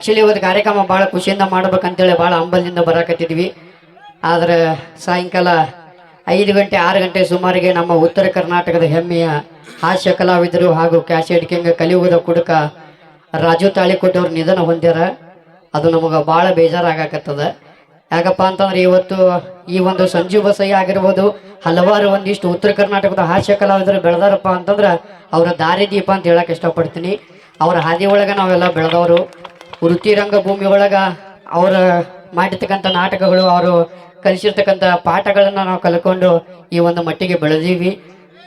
Actually ಒಂದು ಕಾರ್ಯಕ್ರಮ ಭಾಳ ಖುಷಿಯಿಂದ ಮಾಡ್ಬೇಕಂತೇಳಿ ಭಾಳ ಹಂಬಲದಿಂದ ಬರಾಕತ್ತಿದ್ವಿ. ಆದ್ರೆ ಸಾಯಂಕಾಲ ಐದು ಗಂಟೆ, ಆರು ಗಂಟೆ ಸುಮಾರಿಗೆ ನಮ್ಮ ಉತ್ತರ ಕರ್ನಾಟಕದ ಹೆಮ್ಮೆಯ ಹಾಸ್ಯ ಕಲಾವಿದರು ಹಾಗೂ ಕ್ಯಾಸೆಟ್ ಕಿಂಗ್ ಕಲಿಯುವುದ ಕುಡುಕ ರಾಜು ತಾಳಿಕೊಟ್ಟವ್ರು ನಿಧನ ಹೊಂದ್ಯಾರ. ಅದು ನಮಗೆ ಭಾಳ ಬೇಜಾರಾಗಕತ್ತದ. ಯಾಕಪ್ಪ ಅಂತಂದ್ರೆ ಇವತ್ತು ಈ ಒಂದು ಸಂಜು ಬಸಯ್ಯ ಆಗಿರ್ಬೋದು, ಹಲವಾರು ಒಂದಿಷ್ಟು ಉತ್ತರ ಕರ್ನಾಟಕದ ಹಾಸ್ಯ ಕಲಾವಿದರು ಬೆಳೆದಾರಪ್ಪ ಅಂತಂದ್ರೆ ಅವರ ದಾರಿದೀಪ ಅಂತ ಹೇಳಕ್ಕೆ ಇಷ್ಟಪಡ್ತೀನಿ. ಅವರ ಹಾದಿ ಒಳಗೆ ನಾವೆಲ್ಲ ಬೆಳೆದವರು. ವೃತ್ತಿ ರಂಗಭೂಮಿ ಒಳಗ ಅವರ ಮಾಡಿರ್ತಕ್ಕಂಥ ನಾಟಕಗಳು ಅವರು ಕಲಿಸಿರ್ತಕ್ಕಂಥ ಪಾಠಗಳನ್ನ ನಾವು ಕಲ್ಕೊಂಡು ಈ ಒಂದು ಮಟ್ಟಿಗೆ ಬೆಳೆದೀವಿ.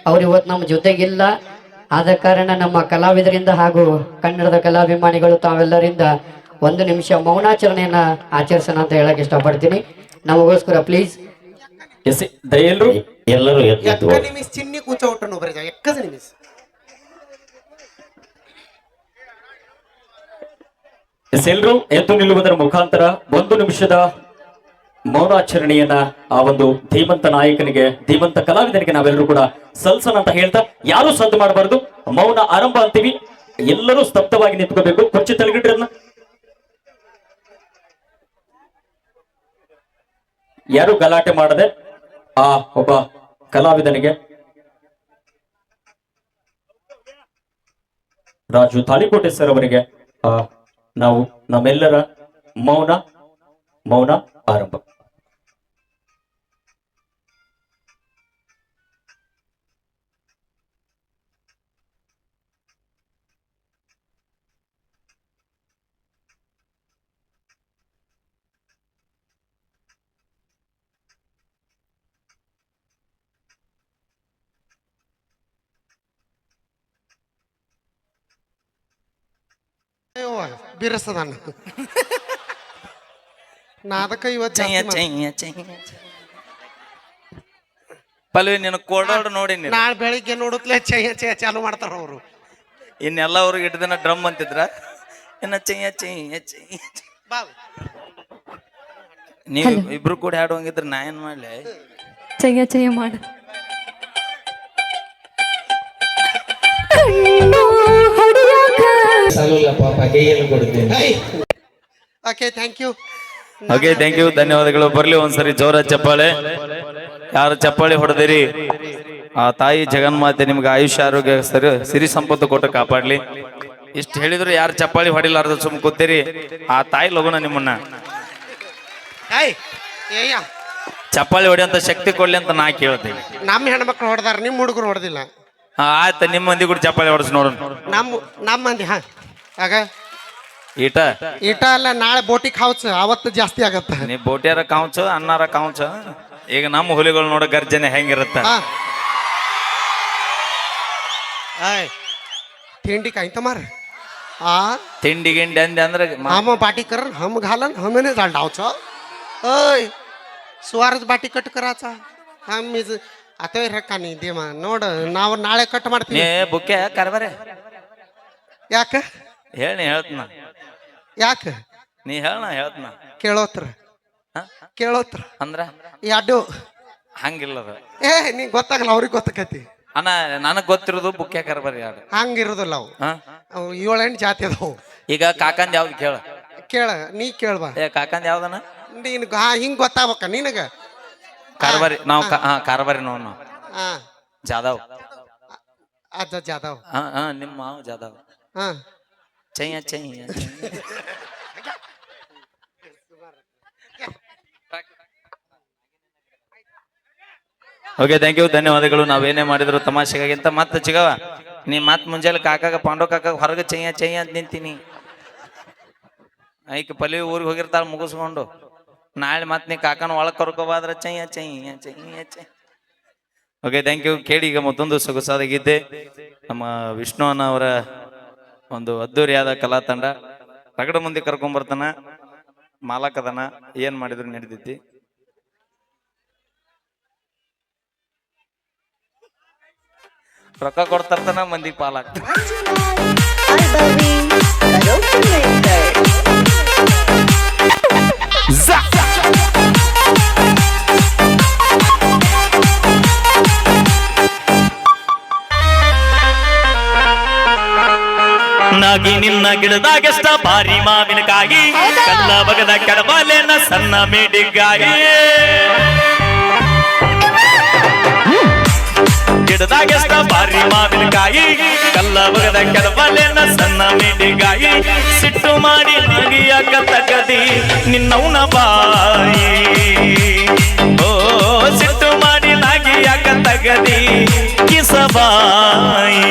ಅವ್ರು ಇವತ್ತು ನಮ್ಮ ಜೊತೆಗಿಲ್ಲ. ಆದ ಕಾರಣ ನಮ್ಮ ಕಲಾವಿದರಿಂದ ಹಾಗೂ ಕನ್ನಡದ ಕಲಾಭಿಮಾನಿಗಳು ತಾವೆಲ್ಲರಿಂದ ಒಂದು ನಿಮಿಷ ಮೌನಾಚರಣೆಯನ್ನ ಆಚರಿಸೋಣ ಅಂತ ಹೇಳಕ್ ಇಷ್ಟಪಡ್ತೀನಿ. ನಮಗೋಸ್ಕರ ಪ್ಲೀಸ್. ಎಸ್ ದಯಲ್ರು. ಎಲ್ಲರೂ ಎದ್ದು ಎಕ್ಕ ನಿಮಿಷ ಚಿನ್ನಿ ಕೂಚೋಟನು ಬರೀ ಎಕ್ಕದ ನಿಮಿಷ ಎಸ್ ಎಲ್ರು ಎದ್ದು ನಿಲ್ಲುವುದರ ಮುಖಾಂತರ ಒಂದು ನಿಮಿಷದ ಮೌನಾಚರಣೆಯನ್ನ ಆ ಒಂದು ಧೀಮಂತ ನಾಯಕನಿಗೆ ಧೀಮಂತ ಕಲಾವಿದನಿಗೆ ನಾವೆಲ್ಲರೂ ಕೂಡ ಸಲ್ಸನ್ ಅಂತ ಹೇಳ್ತಾ ಯಾರು ಸದ್ದು ಮಾಡಬಾರದು. ಮೌನ ಆರಂಭ ಅಂತೀವಿ. ಎಲ್ಲರೂ ಸ್ತಬ್ಧವಾಗಿ ನಿಂತ್ಕೋಬೇಕು. ಕುರ್ಚಿ ತಲೆಗಿಡ್ರಿ ಯಾರು ಗಲಾಟೆ ಮಾಡದೆ ಆ ಒಬ್ಬ ಕಲಾವಿದನಿಗೆ ರಾಜು ತಾಳಿಕೋಟೆ ಸರ್ ಅವರಿಗೆ ಆ, ನಾವು ನಮ್ಮೆಲ್ಲರ ಮೌನ ಮೌನ ಆರಂಭ. ಅಯ್ಯವ್ವ, ಬಿರ್ಸದಾನ. ನಾ ಅದಕ್ಕ ಇವತ್ತು ಚೈಯ ಚೈಯ ಚೈಯ ಪಲ್ವಿ ನಿನ್ನ ಕೋಡಾಡ್ ನೋಡಿ ನಾಳೆ ಬೆಳಿಗ್ಗೆ ನೋಡುತ್ತಲೇ ಚಯ ಚಯ ಚಾಲು ಮಾಡ್ತಾರ ಅವರು. ಇನ್ನೆಲ್ಲ ಅವ್ರಿಗೆ ಇಟ್ಟು ದಿನ ಡ್ರಮ್ ಅಂತಿದ್ರ? ಇನ್ನ ಚಯ ಚಯ ಚಯ. ನೀವು ಇಬ್ರು ಕೂಡ ಹಾಡುವಂಗಿದ್ರೆ ನಾ ಏನ್ ಮಾಡ್ಲಿ? ಚಯ್ಯ ಚಯ್ಯ ಮಾಡು. ಪಾಪ ಕೈಯನ್ನು okay thank you okay thank you ಧನ್ಯವಾದಗಳು. ಬರ್ಲಿ ಒಂದ್ಸರಿ ಜೋರ ಚಪ್ಪಾಳೆ. ಯಾರು ಚಪ್ಪಾಳೆ ಹೊಡೆದಿರಿ? ಆ ತಾಯಿ ಜಗನ್ಮಾತೆ ನಿಮ್ಗೆ ಆಯುಷ್ಯ ಆರೋಗ್ಯ ಸರಿ ಸಿರಿ ಸಂಪತ್ತು ಕೊಟ್ಟು ಕಾಪಾಡ್ಲಿ. ಇಷ್ಟು ಹೇಳಿದ್ರು ಯಾರು ಚಪ್ಪಾಳಿ ಹೊಡಿಲಾರ್ದು ಸುಮ್ ಕೂತೀರಿ. ಆ ತಾಯಿ ಲಗುನ ನಿಮ್ಮನ್ನ. ಚಪ್ಪಾಳಿ ಹೊಡಿಯಂತ ಶಕ್ತಿ ಕೊಡ್ಲಿ ಅಂತ ನಾ ಕೇಳ್ತೀನಿ ನಮ್ಮ ಹೆಣ್ಮಕ್ಳು ಹೊಡೆದಾರ ನಿಮ್ಮ ಹುಡುಗರು ಹೊಡೆದಿಲ್ಲ. ಆಯ್ತು ನಿಮ್ಮ ಮಂದಿ ಕೂಡ ಚಪ್ಪಾಳಿ ಹೊಡೆಸಿ ನೋಡೋಣ. ನಮ್ಮ ನಮ್ಮ ಮಂದಿ ಹಾ. ಆಗ ಈಟ ಈಟ ಅಲ್ಲ ನಾಳೆ ಬೋಟಿ ಖಾವ್ಸ್ ಅವತ್ತು ಜಾಸ್ತಿ ಆಗತ್ತ ನೀ ಬೋಟ್ಯಾರ ಕಾಂಚು ಅನ್ನಾರ ಕಾಂಚು ಈಗ ನಮ್ಮ ಹುಲಿಗಳು ನೋಡೋ ಗರ್ಜನೆ ಹೆಂಗಿರುತ್ತ ಹಾ ಆಯ್ ತಿಂಡಿ ಕಾಯ್ತ ಮಾರ ಆ ತಿಂಡಿ ಗಿಂಡಿ ಅಂದೆ ಅಂದ್ರೆ ಮ- हम बाटी कर हम घालन हमें झाल डावचं अय ಸುವಾರದ ಬಾಟಿ ಕಟ್ कराचा हम मीज आता ರೊಕ್ಕ ನೀ ದೇವ ನೋಡ ನಾವು ನಾಳೆ ಕಟ್ ನೀ ಮಾಡ್ತೀವಿ ಬುಕ್ಕೆ ಕರ್ಬರೆ ಯಾಕ ಹೇಳಿ ಹೇಳ್ತನ. ಯಾಕ? ನೀ ಹೇಳ ಹೇಳ್ತನ. ಕೇಳೋತ್ರ. ಕೇಳೋತ್ರ. ಅಂದ್ರ? ಯಾಡು ಹಂಗಿಲ್ಲ ಅದು ಏ ನೀ ಗೊತ್ತಾಗಲ್ಲ ಅವ್ರಿಗೆ ಗೊತ್ತಾಕತಿ. ಅಣ್ಣ ನನಗ್ ಗೊತ್ತಿರೋದು ಬುಕ್ಕೆ ಕರ್ಬರಿ ಯಾರು ಹಂಗಿರೋದಿಲ್ಲ ಅವು. ಹಾ? ಅವು ಏಳೆಂಟು ಜಾತಿ ಅದಾವು. ಈಗ ಕಾಕಂದ್ ಯಾವ್ದು ಕೇಳ. ಕೇಳ ನೀ ಕೇಳ್ಬಾ ಏ ಕಾಕಂದ್ ಯಾವ್ದನ ನೀನು ಹಾ ಹಿಂಗ್ ಗೊತ್ತಾಗ್ಬೇಕ ನಿನಗ. ಕಾರ್ಬಾರಿ ನಾವು ಹಾ. ಕಾರ್ಬಾರಿ ನೋಡ್ ನಾವು. ಹಾ. ಜಾದವ್ ಅದ ಜಾದವ್ ಹಾ ಹಾ ನಿಮ್ಮ ಮಾವ ಜಾದವ್ ಹಾ. ಚೈಯ ಚಯ್ಯ ಓಕೆ ಥ್ಯಾಂಕ್ ಯು ಧನ್ಯವಾದಗಳು. ನಾವೇನೇ ಮಾಡಿದ್ರು ತಮಾಷೆಗಾಗಿಂತ ಮತ್ತೆ ಚಿಗವ ನೀ ಮತ್ ಮುಂಜಾನೆ ಕಾಕಾಗ ಪಾಂಡೋ ಕಾಕ ಹೊರಗೆ ಚೈಯ ಚೈಯ ಅಂತ ನಿಂತೀನಿ. ಐಕ ಪಲ್ಲಿ ಊರಿಗೆ ಹೋಗಿರ್ತಾಳ ಮುಗಿಸ್ಕೊಂಡು. ನಾಳೆ ಮತ್ತೆ ನೀ ಕಾಕನ ಒಳಗೆ ಕರ್ಕೋಬಾದ್ರ ಚೈಯ ಚೈಯ ಚೈಯ ಚೈ ಓಕೆ ಥ್ಯಾಂಕ್ ಯು ಕೇಳಿ ಈಗ ಮತ್ತೊಂದು ಸೊಗಸಾದ ನಮ್ಮ ವಿಷ್ಣು ಅವರ ಒಂದು ಅದ್ದೂರಿಯಾದ ಕಲಾ ತಂಡ ರಗಡ ಮಂದಿ ಕರ್ಕೊಂಡ್ಬರ್ತಾನ ಮಾಲಕದನ ಏನ್ ಮಾಡಿದ್ರು ನಡಿತೈತಿ ರೊಕ್ಕ ಕೊಡ್ತಾರ್ತಾನ ಮಂದಿ ಪಾಲಾಗ್ತ ಗಿಡದಾಗ ಗಿಡದಾಗೆಷ್ಟ ಭಾರಿ ಮಾವಿನಕಾಯಿ. ಕಲ್ಲ ಬಗದ ಕೆಡಬಾಲೆನ ಸಣ್ಣ ಮೇಡಿಗಾಯಿ. ಗಿಡದಾಗೆಷ್ಟ ಬಾರಿ ಮಾವಿನಕಾಯಿ. ಕಲ್ಲ ಬಗದ ಕೆಡಬಾಲೆನ ಸಣ್ಣ ಮೇಡಿಗಾಯಿ. ಸಿಟ್ಟು ಮಾಡಿ ಹಾಗಿಯಾಕ ಕತ್ತಗದಿ ನಿನ್ನವನ ಬಾಯಿ. ಓ ಸಿಟ್ಟು ಮಾಡಿ ನಾಗಿಯಾಕ ಕತ್ತಗದಿ ಕಿಸಬಾಯಿ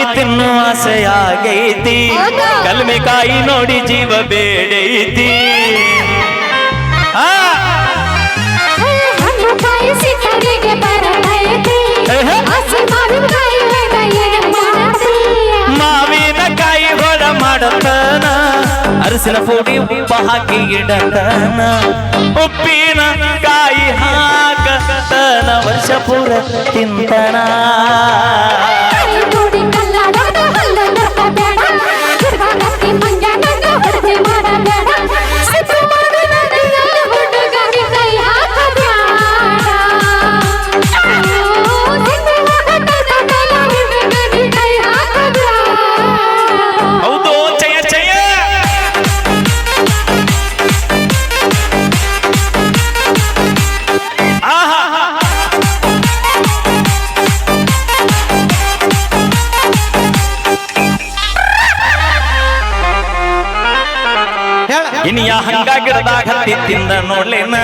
ಮಾವಿನಕಾಯಿ ತಿನ್ನುವ ಆಸೆಯಾಗೈತಿ ಕಲ್ಮೆ ಕಲ್ಮೆಕಾಯಿ ನೋಡಿ ಜೀವ ಬೇಡೈತಿ. ಮಾವಿನ ಕಾಯಿ ಹೊಡ ಮಾಡತನ. ಅರಸಿನ ಪುಡಿ ಉಪ್ಪ ಹಾಕಿ ಇಡತನ. ಉಪ್ಪಿನ ಕಾಯಿ ಹಾಕತನ. ವರ್ಷ ಪೂರ ತಿಂತನ. ತಿಂದ ನೋಡ್ಲೇನ?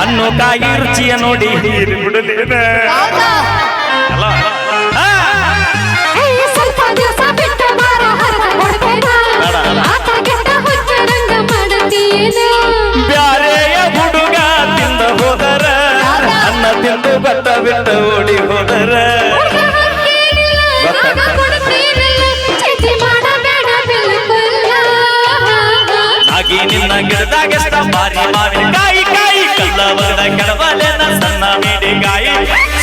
ಹಣ್ಣು ಕಾಯಿ ರುಚಿಯ ನೋಡಿ ಬಿಡಲೇನ? ಕೆಟ್ಟ ಬ್ಯಾರೆಯ ಹುಡುಗ ತಿಂದ ಹೋದರ. ಅನ್ನ ತಿಂದು ಬತ್ತ ಬಿಟ್ಟು ಓಡಿ ಹೋದರ. ನಿನ್ನ ಗಿಡದಾಗೆಷ್ಟ ಬಾರಿ ಮಾವಿನ ಕಾಯಿ ಕಾಯಿ ಕಲ್ಲವರದ ನನ್ನ ಸಣ್ಣ ಮೇಡಿಗಾಯಿ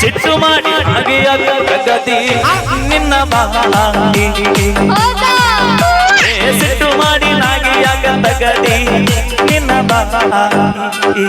ಸಿಟ್ಟು ಮಾಡಿ ಹಾಗೆಯಾಗ ಪ್ರಗತಿ ನಿನ್ನ ಏ ಸಿಟ್ಟು ಮಾಡಿ ನಾಗಿಯಾಗ ತಗದಿ ನಿನ್ನ ಬಾಯಿ ನೋಡಿ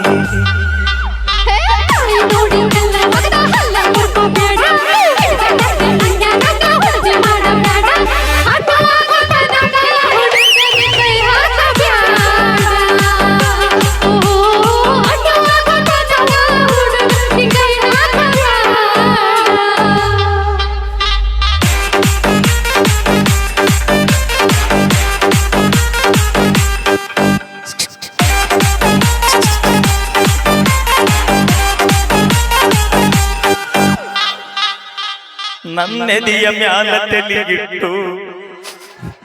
ನನ್ನೆದಿಯ ಮ್ಯಾಲ ತೆಲಿಗಿಟ್ಟು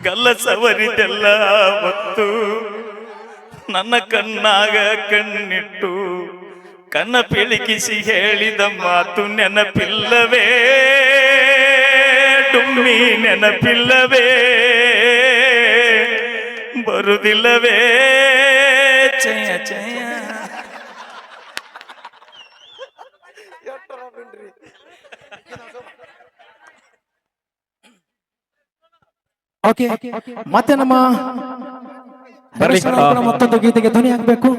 ಗಲ್ಲಸವರಿದೆಲ್ಲ ಹೊತ್ತು ನನ್ನ ಕಣ್ಣಾಗ ಕಣ್ಣಿಟ್ಟು ಕನ್ನ ಪಿಳಿಕಿಸಿ ಹೇಳಿದ ಮಾತು ನೆನಪಿಲ್ಲವೇ? ಡುಮ್ಮಿ ನೆನಪಿಲ್ಲವೇ? ಬರುದಿಲ್ಲವೇ? ಚಯ ಚಯ ಓಕೆ, ಮತ್ತೆ ನಮ್ಮ ಮತ್ತೊಂದು ಗೀತೆಗೆ ಧ್ವನಿ ಹಾಕ್ಬೇಕು.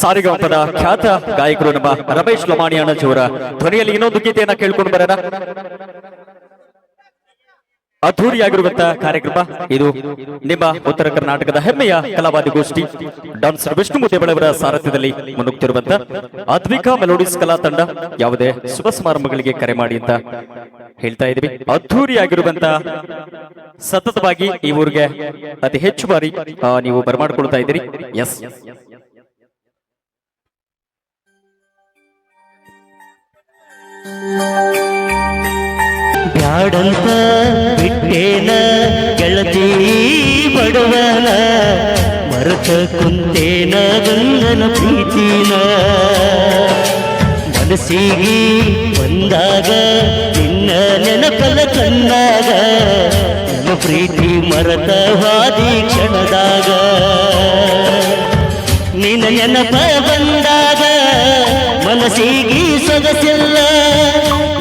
ಸಾರಿಗಾಂಪದ ಖ್ಯಾತ ಗಾಯಕರು ನಮ್ಮ ರಮೇಶ್ ಲಮಾಣಿ ಅವರ ಧ್ವನಿಯಲ್ಲಿ ಇನ್ನೊಂದು ಗೀತೆಯನ್ನ ಕೇಳ್ಕೊಂಡು ಬರೋಣ. ಅದ್ಧೂರಿಯಾಗಿರುವಂತ ಕಾರ್ಯಕ್ರಮ. ಇದು ನಿಮ್ಮ ಉತ್ತರ ಕರ್ನಾಟಕದ ಹೆಮ್ಮೆಯ ಕಲಾವಾದಿ ಗೋಷ್ಠಿ ಡಾನ್ಸರ್ ವಿಷ್ಣು ಮುದ್ದೇಬಳವರ ಸಾರಥ್ಯದಲ್ಲಿ ಮುನ್ನುಗ್ತಿರುವಂತ ಅದ್ವಿಕಾ ಮೆಲೋಡಿಸ್ ಕಲಾ ತಂಡ ಯಾವುದೇ ಶುಭ ಸಮಾರಂಭಗಳಿಗೆ ಕರೆ ಮಾಡಿ ಅಂತ ಹೇಳ್ತಾ ಇದ್ವಿ ಅದ್ಧೂರಿಯಾಗಿರುವಂತ ಸತತವಾಗಿ ಈ ಊರಿಗೆ ಅತಿ ಹೆಚ್ಚು ಬಾರಿ ನೀವು ಬರಮಾಡ್ಕೊಳ್ತಾ ಇದ್ದೀರಿ. ಎಸ್ ಬ್ಯಾಡಂತ ಬಿಟ್ಟೇನ ಗೆಳತಿ ಬಡವನ, ಮರತ ಕುಂತೇನ ಗಂಗನ ಪ್ರೀತಿನ. ಮನಸ್ಸಿಗೆ ಬಂದಾಗ ನಿನ್ನ ನೆನಪಲ ಕಂದಾಗ ನನ್ನ ಪ್ರೀತಿ ಮರತ ಹಾದಿ ಕ್ಷಣದಾಗ. ನಿನ್ನ ನೆನಪ ಬಂದಾಗ ಮನಸ್ಸಿಗೆ ಸೊಗಸಿಲ್ಲ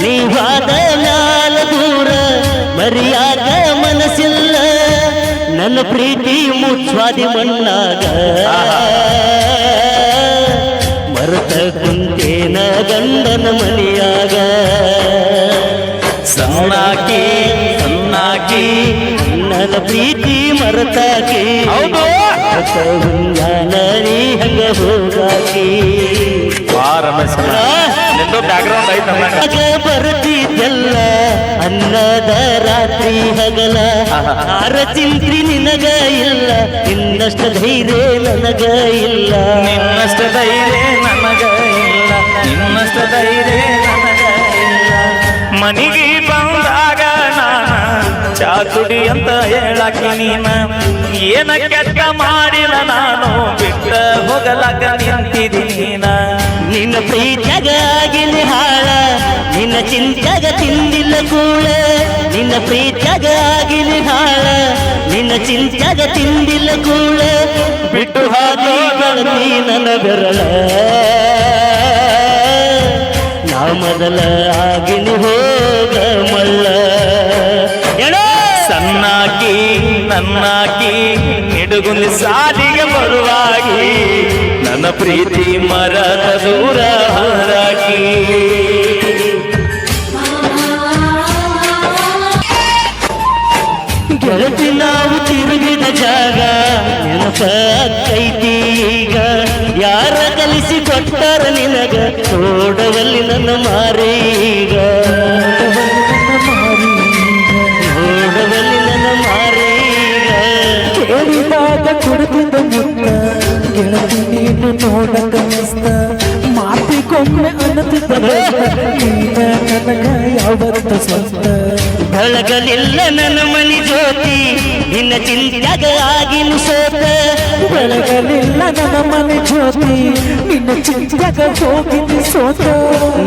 ನೀವಾದ ಮರಿಯಾದ ಮನಸ್ಸಿಲ್ಲ. ನನ್ನ ಪ್ರೀತಿ ಮುಚ್ಚಾದಿ ಮಣ್ಣಾಗ. ಮರತ ಕುಂತೇನ ಗಂಡನ ಮನೆಯಾಗ. ಸಣ್ಣಾಕಿ ಸಣ್ಣಾಕಿ ನನ್ನ ಪ್ರೀತಿ ಮರತಾಕಿ. ಹಂಗ ಹೋಗಾಕಿ. ರಮೇಶ್ ಐತೆ ಬರ್ತಿದ್ದೆಲ್ಲ ಅನ್ನದ ರಾತ್ರಿ ಹಗಲ. ಆರ ಚಿಂತ್ರಿ ನಿನಗ ಇಲ್ಲ ಇನ್ನಷ್ಟ ಧೈರ್ಯ ನನಗ ಇಲ್ಲ. ನಿನ್ನಷ್ಟ ಧೈರ್ಯ ನನಗ ಇಲ್ಲ ನಿನ್ನಷ್ಟ ಧೈರ್ಯ ನನಗ ಇಲ್ಲ. ಮನಿಗೆ ಚಾತುಡಿ ಅಂತ ಹೇಳಕ್ಕೆ ನೀನ? ಏನ ಕೆಟ್ಟ ಮಾಡಿಲ್ಲ ನಾನು? ಬಿಟ್ಟ ಹೋಗಲಕ ನಿಂತಿದ್ದೀನ ನಿನ್ನ ಪ್ರೀತ್ಯಾಗ ಆಗಿನ ಹಾಳ ನಿನ್ನ ಚಿಂತೆಗ ತಿಂದಿಲ್ಲ ಕೂಳ. ನಿನ್ನ ಪ್ರೀತ್ಯಾಗ ಆಗಿಲಿ ಹಾಳ ನಿನ್ನ ಚಿಂತೆಗ ತಿಂದಿಲ್ಲ ಕೂಳ. ಬಿಟ್ಟು ಹಾದಿ ನೀನ ನನ್ನ ಬೆರಳ. ನಾ ಮೊದಲ ಆಗಿನ ಹೋಗ ನನ್ನಾಕಿ ನಿಡುಗುಂದಿ ಸಾಲಿಗೆ ಬರುವಾಗಿ, ನನ್ನ ಪ್ರೀತಿ ಮರದ ದೂರ ಹಾರಾಕಿ. ಗೆಳತಿ ನಾವು ತಿರುಗಿದ ಜಾಗ, ನೆನಪ ಈಗ. ಯಾರ ಕಲಿಸಿ ಕೊಟ್ಟಾರ ನಿನಗ, ತೋಡವಲ್ಲಿ ನನ್ನ ಮಾರೀಗ ಕೇಳಿದಾಗ ಕುಡಿದ ಮುತ್ತ ಗೆಳತಿ ನೀನು ನೋಡಕ ಮಸ್ತ ಮಾತಿಗೊಮ್ಮೆ ಅನ್ನತಿದ್ದ ನೀನ ನನಗ ಯಾವತ್ತ ಸ್ವಂತ. ಬೆಳಗಲಿಲ್ಲ ನನ್ನ ಮನಿ ಜ್ಯೋತಿ ನಿನ್ನ ಚಿಂತ್ಯಾಗ ಸೋತ ಬೆಳಗಲಿಲ್ಲ ನನ್ನ ಮನಿ ಜ್ಯೋತಿ ನಿನ್ನ ಚಿಂತ್ಯಾಗ ಹೋಗಿ ಸೋತ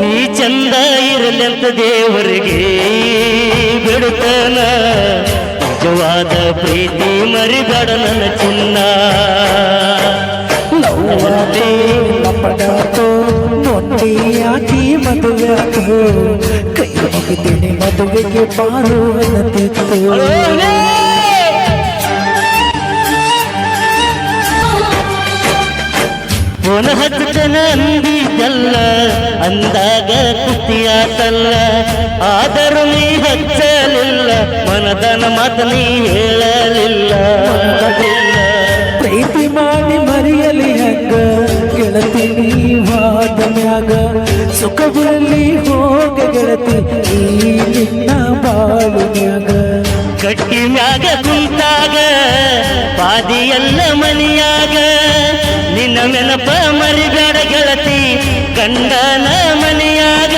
ನೀ ಚಂದ ಇರಲೆಂತ ದೇವರಿಗೆ ಬಿಡುತ್ತಾನ. ನಿಜವಾದ ಪ್ರೀತಿ ಮರಿಬೇಡ ನನ್ನ ಚಿನ್ನ. ಲವ್ವಾದೆ ಲಪಡಾತೋ ನೊಂದಿಯಾಗಿ ಮದುವೆ ಆತು. ಕೈ ಮುಗಿತೀನಿ ಮದುವೆಗೆ ಬಾರು ಪುನಃ ನಂದಿದ್ದಲ್ಲ ಅಂದಾಗ ಕುತಿಯಾತಲ್ಲ ಆದರೂ ನೀ ಹಚ್ಚಲಿಲ್ಲ ಮನದನ ಮಾತ ನೀ ಹೇಳಲಿಲ್ಲ. ಪ್ರೀತಿ ಮಾಡಿ ಮರೆಯಲಿ ಹಂಗ ಗೆಳತಿ ನೀವಾದ ಮ್ಯಾಗ. ಸುಖದಲ್ಲಿ ಹೋಗ ಗೆಳತಿ ಈ ನಿನ್ನ ಬಾಳು ಮ್ಯಾಗ. ಕಟ್ಟಿ ಮ್ಯಾಗ ಕುಂತಾಗ ಪಾದಿಯಲ್ಲ ಮನಿಯಾಗ ನಿನ್ನ ನೆನಪ ಮರಿಬೇಡ ಗೆಳತಿ ಗಂಡನ ಮನೆಯಾಗ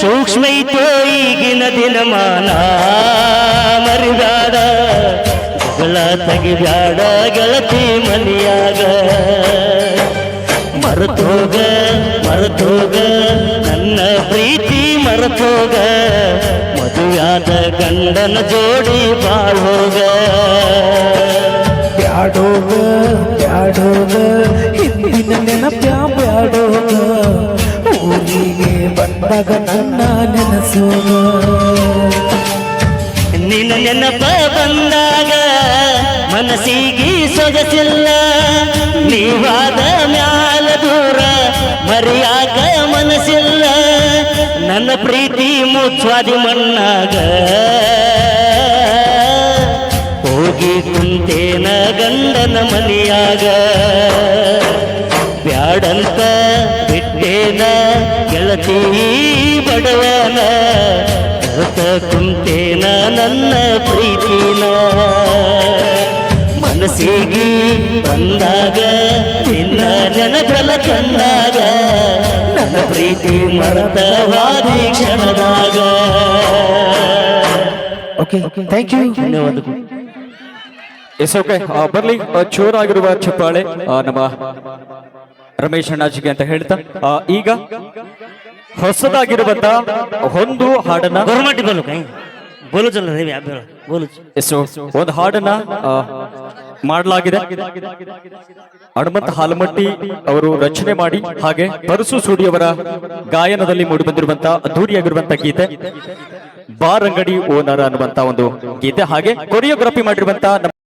ಸೂಕ್ಷ್ಮ ಐತೋ ಈಗಿನ ದಿನಮಾನ ಮರಿಬೇಡ ಜಗಳ ತೆಗಿಬ್ಯಾಡ ಗೆಳತಿ ಮನೆಯಾಗ. ಮರೆತೋಗ ಮರೆತೋಗ, ನನ್ನ ಪ್ರೀತಿ ಮರೆತೋಗ ಮದುವಾದ ಗಂಡನ ಜೋಡಿ ಬಾಳೋಗ ಬ್ಯಾಡೋಗ ಬ್ಯಾಡೋಗ ಪ್ರೀತಿ ಮುಚ್ಚಾದಿ ಮಣ್ಣಾಗ. ಹೋಗಿ ಕುಂತೇನ ಗಂಡನ ಮನೆಯಾಗ. ಬ್ಯಾಡಂತ ಬಿಟ್ಟೇನ ಗೆಳತಿ ಬಡವನ. ಕರ್ತ ಕುಂತೇನ ನನ್ನ ಪ್ರೀತಿನ. ಮನಸ್ಸಿಗೆ ಬಂದಾಗ ನಿನ್ನ ಜನಗಳ ಕಂಡಾಗ ನನ್ನ ಪ್ರೀತಿ ಮರತವಾದಿ ಕ್ಷಣದಾಗ. ಓಕೆ ಥ್ಯಾಂಕ್ ಯು ಧನ್ಯವಾದಗಳು. ಎಸ್ ಓಕೆ ಬರ್ಲಿ ಚೋರಾಗಿರುವ ಚಪ್ಪಾಳೆ ನಮ್ಮ ರಮೇಶ್ ಅಣ್ಣಾಜಿಗೆ ಅಂತ ಹೇಳ್ತಾ. ಈಗ ಹೊಸದಾಗಿರುವಂತ ಒಂದು ಹಾಡನ್ನ ಗೌರ್ಮೆಂಟ್ ಬೋಲು ಬೋಲು ಚಲ ಬೋಲು ಒಂದು ಹಾಡನ್ನ ಮಾಡಲಾಗಿದೆ. ಹನುಮಂತ ಹಾಲಮಟ್ಟಿ ಅವರು ರಚನೆ ಮಾಡಿ ಹಾಗೆ ಪರಸು ಸುಡಿಯವರ ಗಾಯನದಲ್ಲಿ ಮೂಡಿಬಂದಿರುವಂತ ಅದ್ದೂರಿಯಾಗಿರುವಂತಹ ಗೀತೆ. ಬಾರ್ ಅಂಗಡಿ ಓನರ್ ಅನ್ನುವಂತಹ ಒಂದು ಗೀತೆ ಹಾಗೆ ಕೊರಿಯೋಗ್ರಫಿ ಮಾಡಿರುವಂತ ನಮ್ಮ